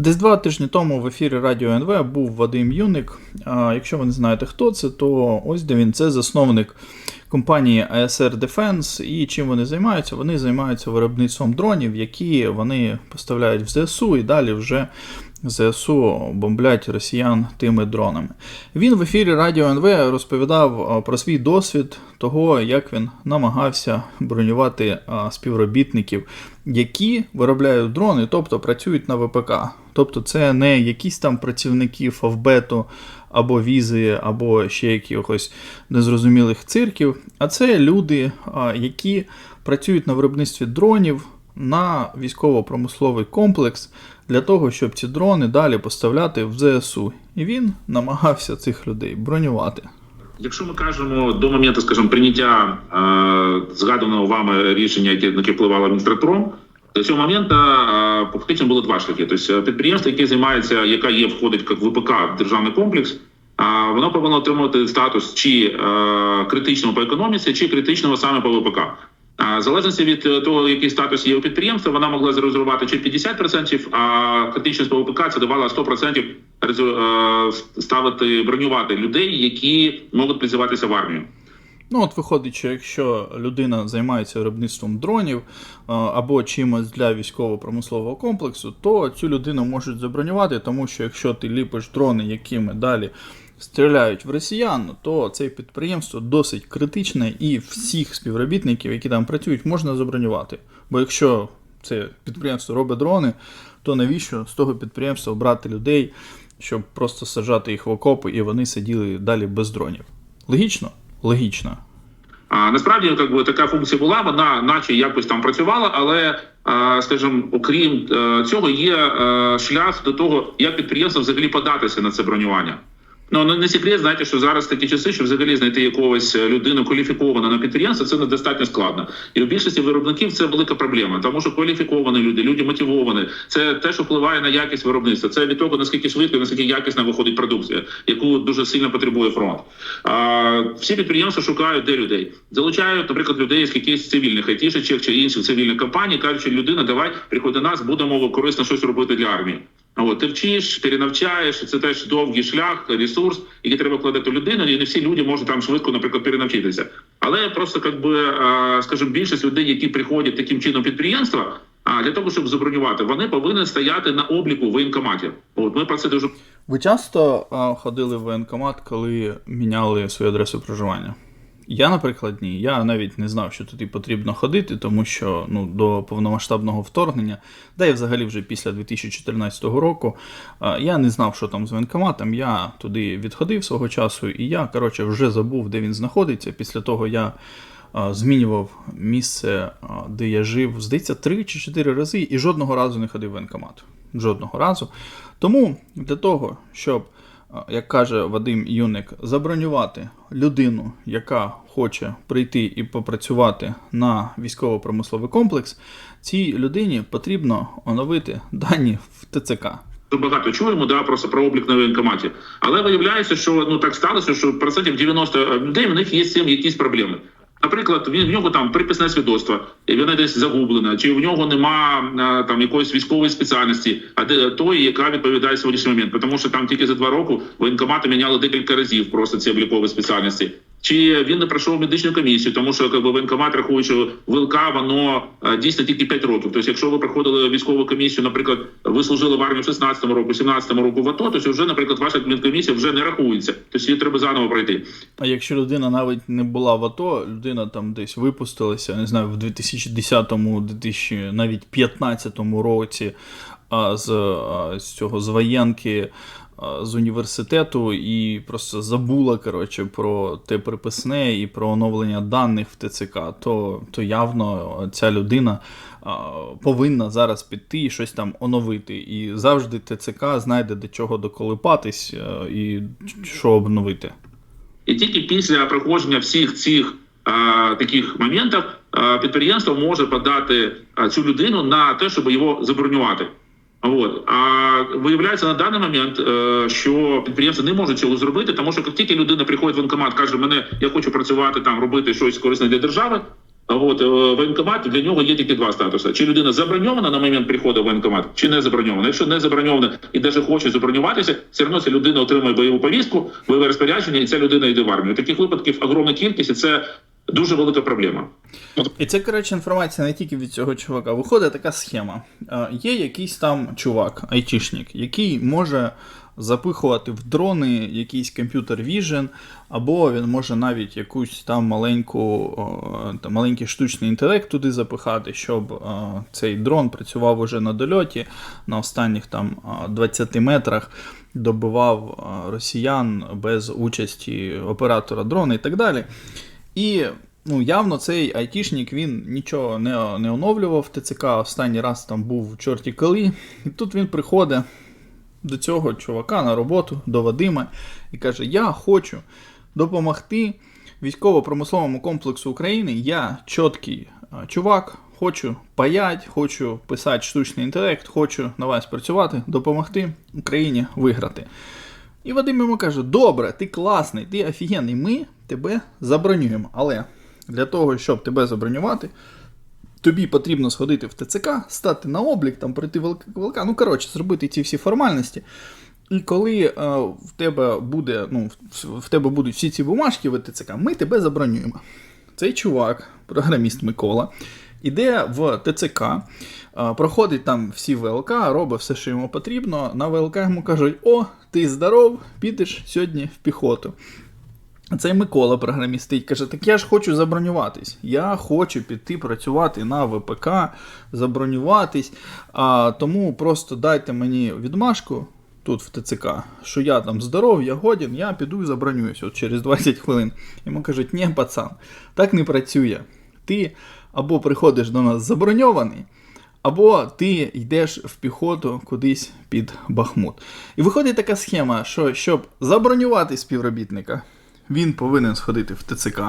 Десь два тижні тому в ефірі Радіо НВ був Вадим Юник. А якщо ви не знаєте, хто це, то ось де він це засновник компанії ASR Defense. І чим вони займаються? Вони займаються виробництвом дронів, які вони поставляють в ЗСУ і далі вже ЗСУ бомблять росіян тими дронами. Він в ефірі Радіо НВ розповідав про свій досвід того, як він намагався бронювати співробітників, які виробляють дрони, тобто працюють на ВПК. Тобто це не якісь там працівники Фавбету або візи, або ще якихось незрозумілих цирків, а це люди, які працюють на виробництві дронів на військово-промисловий комплекс для того, щоб ці дрони далі поставляти в ЗСУ. І він намагався цих людей бронювати. Якщо ми кажемо до моменту, скажімо, прийняття е, згаданого вами рішення, яке, яке впливало Мінстратром, до цього моменту е, фактично було два шляхи. Тобто підприємство, яке займається, яка є, входить як ВПК в державний комплекс, а воно повинно отримувати статус чи е, критичного по економіці, чи критичного саме по ВПК. В залежності від е, того, який статус є у підприємства, вона могла зарезервувати чи 50%, а критичність по це давала 100% е, ставити бронювати людей, які можуть призиватися в армію. Ну, от виходить, що якщо людина займається виробництвом дронів або чимось для військово-промислового комплексу, то цю людину можуть забронювати, тому що якщо ти ліпиш дрони, якими далі стріляють в росіян, то це підприємство досить критичне і всіх співробітників, які там працюють, можна забронювати. Бо якщо це підприємство робить дрони, то навіщо з того підприємства брати людей, щоб просто саджати їх в окопи і вони сиділи далі без дронів? Логічно? Логічно. А насправді як би, така функція була, вона наче якось там працювала, але а, скажімо, окрім е, цього, є е, шлях до того, як підприємство взагалі податися на це бронювання. Ну не секрет, знаєте, що зараз такі часи, що взагалі знайти якогось е, людину кваліфіковану на підприємство, це недостатньо складно. І у більшості виробників це велика проблема, тому що кваліфіковані люди, люди мотивовані. Це те, що впливає на якість виробництва. Це від того, наскільки швидко, наскільки якісно виходить продукція, яку дуже сильно потребує фронт. А всі підприємства шукають де людей, залучають, наприклад, людей з якихось цивільних айтішечок чи інших цивільних компаній, кажуть, людина, давай приходь до нас, будемо корисно щось робити для армії. От, ти вчиш, перенавчаєш, це теж довгий шлях, ресурс, який треба вкладати в людину, і не всі люди можуть там швидко, наприклад, перенавчитися. Але просто як би, е, скажімо, більшість людей, які приходять таким чином підприємства, а для того, щоб забронювати, вони повинні стояти на обліку в воєнкоматі. От ми про це дуже Ви часто а, ходили в воєнкомат, коли міняли свою адресу проживання? Я, наприклад, ні. Я навіть не знав, що туди потрібно ходити, тому що ну, до повномасштабного вторгнення, да і взагалі вже після 2014 року, я не знав, що там з воєнкоматом. Я туди відходив свого часу, і я, коротше, вже забув, де він знаходиться. Після того я змінював місце, де я жив, здається, три чи чотири рази, і жодного разу не ходив в воєнкомат. Жодного разу. Тому для того, щоб, як каже Вадим Юник, забронювати людину, яка хоче прийти і попрацювати на військово-промисловий комплекс, цій людині потрібно оновити дані в ТЦК. Багато чуємо, да, просто про облік на воєнкоматі. Але виявляється, що ну так сталося, що процентів 90 людей в них є з цим якісь проблеми. Наприклад, він в нього там приписне свідоцтво, і воно десь загублена, чи в нього нема там якоїсь військової спеціальності, а де той, яка відповідає сьогоднішній момент. Тому що там тільки за два роки воєнкомати міняли декілька разів просто ці облікові спеціальності. Чи він не пройшов медичну комісію, тому що якби воєнкомат рахує, що ВЛК воно е, дійсно тільки 5 років. Тобто, якщо ви проходили військову комісію, наприклад, ви служили в армії в 16-му року, 17-му року в АТО, то вже, наприклад, ваша медкомісія вже не рахується. Тобто її треба заново пройти. А якщо людина навіть не була в АТО, людина там десь випустилася, не знаю, в 2010-му, 2000, навіть 15-му році а, з, з цього з воєнки з університету і просто забула коротше, про те приписне і про оновлення даних в ТЦК, то, то явно ця людина повинна зараз піти і щось там оновити. І завжди ТЦК знайде до чого доколипатись і що обновити. І тільки після проходження всіх цих а, таких моментів а, підприємство може подати цю людину на те, щоб його забронювати. От а виявляється на даний момент, е, що підприємства не можуть цього зробити, тому що як тільки людина приходить в воєнкомат, каже, мене я хочу працювати там, робити щось корисне для держави. От е, воєнкомат для нього є тільки два статуси: чи людина заброньована на момент приходу в воєнкомат, чи не заброньована. Якщо не заброньована і навіть хоче забронюватися, все одно ця людина отримує бойову повістку, бойове розпорядження, і ця людина йде в армію. Таких випадків огромна кількість, і це дуже велика проблема. І це, коротше, інформація не тільки від цього чувака. Виходить така схема. Е, Є якийсь там чувак, айтішник, який може запихувати в дрони якийсь комп'ютер Vision, або він може навіть якусь там маленьку, там, маленький штучний інтелект туди запихати, щоб е, цей дрон працював уже на дольоті на останніх там е, 20 метрах. Добивав е, росіян без участі оператора дрона і так далі. І ну, явно цей айтішник він нічого не, не оновлював ТЦК. Останній раз там був в чорті коли. І тут він приходить до цього чувака на роботу, до Вадима, і каже: Я хочу допомогти військово-промисловому комплексу України. Я чіткий чувак, хочу паять, хочу писати штучний інтелект, хочу на вас працювати, допомогти Україні виграти. І Вадим йому каже: Добре, ти класний, ти офігенний, ми тебе забронюємо. Але для того, щоб тебе забронювати, тобі потрібно сходити в ТЦК, стати на облік, там пройти ВЛК, ну коротше, зробити ці всі формальності. І коли е, в тебе буде, ну, в тебе будуть всі ці бумажки в ТЦК, ми тебе забронюємо. Цей чувак, програміст Микола, іде в ТЦК, е, проходить там всі ВЛК, робить все, що йому потрібно. На ВЛК йому кажуть: О, ти здоров, підеш сьогодні в піхоту. Цей Микола, програміст, стоїть, каже: Так я ж хочу забронюватись. Я хочу піти працювати на ВПК, забронюватись. А, тому просто дайте мені відмашку тут в ТЦК, що я там здоров, я годен, я піду і забронююсь от через 20 хвилин. Йому кажуть, ні, пацан, так не працює. Ти або приходиш до нас заброньований, або ти йдеш в піхоту кудись під Бахмут. І виходить така схема, що щоб забронювати співробітника, він повинен сходити в ТЦК.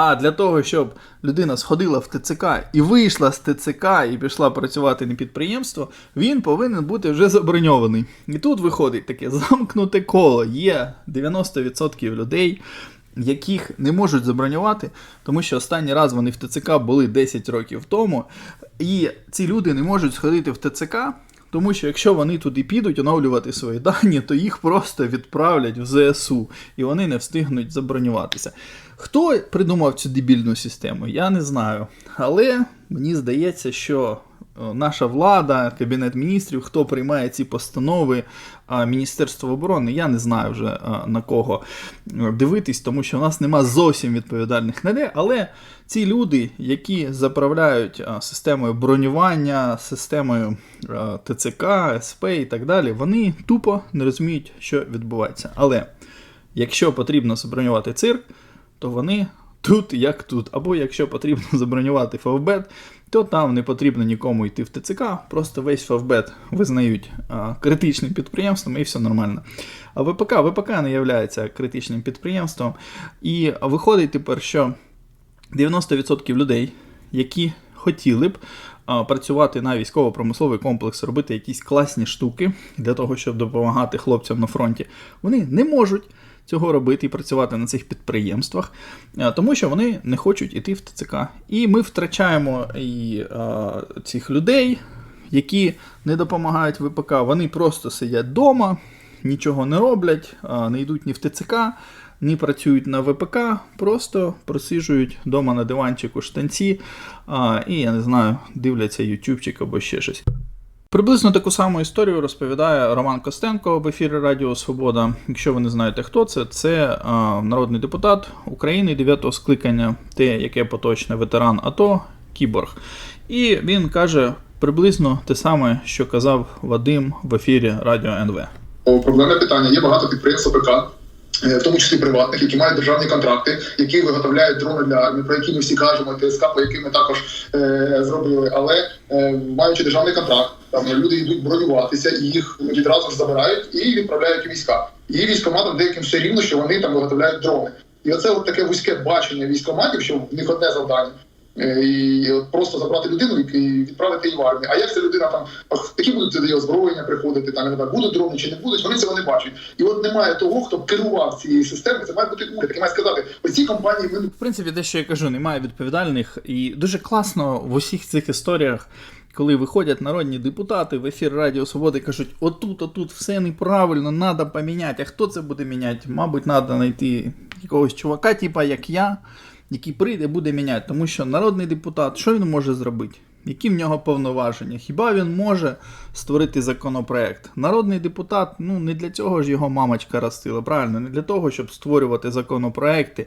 А для того, щоб людина сходила в ТЦК і вийшла з ТЦК і пішла працювати на підприємство, він повинен бути вже заброньований. І тут виходить таке замкнуте коло. Є 90% людей, яких не можуть забронювати, тому що останній раз вони в ТЦК були 10 років тому. І ці люди не можуть сходити в ТЦК. Тому що якщо вони туди підуть оновлювати свої дані, то їх просто відправлять в ЗСУ і вони не встигнуть забронюватися. Хто придумав цю дебільну систему, я не знаю. Але мені здається, що наша влада, Кабінет міністрів, хто приймає ці постанови, а Міністерство оборони, я не знаю вже е, на кого е, дивитись, тому що в нас нема зовсім відповідальних людей. Але ці люди, які заправляють системою бронювання, системою ТЦК, СП і так далі, вони тупо не розуміють, що відбувається. Але якщо потрібно забронювати цирк, то вони тут як тут. Або якщо потрібно забронювати Фавбет, то там не потрібно нікому йти в ТЦК, просто весь Фавбет визнають критичним підприємством і все нормально. А ВПК, ВПК не є критичним підприємством. І виходить тепер, що 90% людей, які хотіли б працювати на військово-промисловий комплекс, робити якісь класні штуки для того, щоб допомагати хлопцям на фронті, вони не можуть цього робити і працювати на цих підприємствах, тому що вони не хочуть іти в ТЦК. І ми втрачаємо і а, цих людей, які не допомагають ВПК, вони просто сидять вдома, нічого не роблять, а, не йдуть ні в ТЦК, ні працюють на ВПК, просто просиджують вдома на диванчику штанці а, і, я не знаю, дивляться ютубчик або ще щось. Приблизно таку саму історію розповідає Роман Костенко в ефірі Радіо Свобода. Якщо ви не знаєте, хто це, це а, народний депутат України 9-го скликання, те, яке поточне ветеран АТО, Кіборг. І він каже приблизно те саме, що казав Вадим в ефірі Радіо НВ. Проблемне питання. Є багато підприємств ОПК, е, в тому числі приватних, які мають державні контракти, які виготовляють дрони для армії, про які ми всі кажемо, ТСК, по яким ми також е, зробили. Але е, маючи державний контракт, там люди йдуть бронюватися, і їх відразу ж забирають і відправляють у війська. І військоматам деяким все рівно, що вони там виготовляють дрони. І оце от таке вузьке бачення військоматів, що в них одне завдання. е, і просто забрати людину і відправити її в армію. А як ця людина там які будуть туди озброєння приходити, там не будуть дрони чи не будуть, вони цього не бачать. І от немає того, хто керував цією системою. Це має бути уряд, який має сказати, оці компанії ми В принципі, те, що я кажу, немає відповідальних. І дуже класно в усіх цих історіях, коли виходять народні депутати в ефір Радіо Свободи кажуть, отут, отут все неправильно, треба поміняти. А хто це буде міняти? Мабуть, треба знайти якогось чувака, типа як я, який прийде, буде міняти. Тому що народний депутат, що він може зробити? Які в нього повноваження? Хіба він може створити законопроект? Народний депутат, ну не для цього ж його мамочка ростила, правильно? Не для того, щоб створювати законопроекти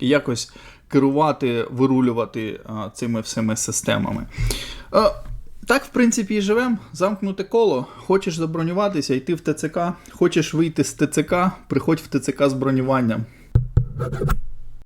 і якось керувати, вирулювати а, цими всіми системами. А, так, в принципі, і живемо. Замкнуте коло. Хочеш забронюватися, йти в ТЦК. Хочеш вийти з ТЦК, приходь в ТЦК з бронюванням.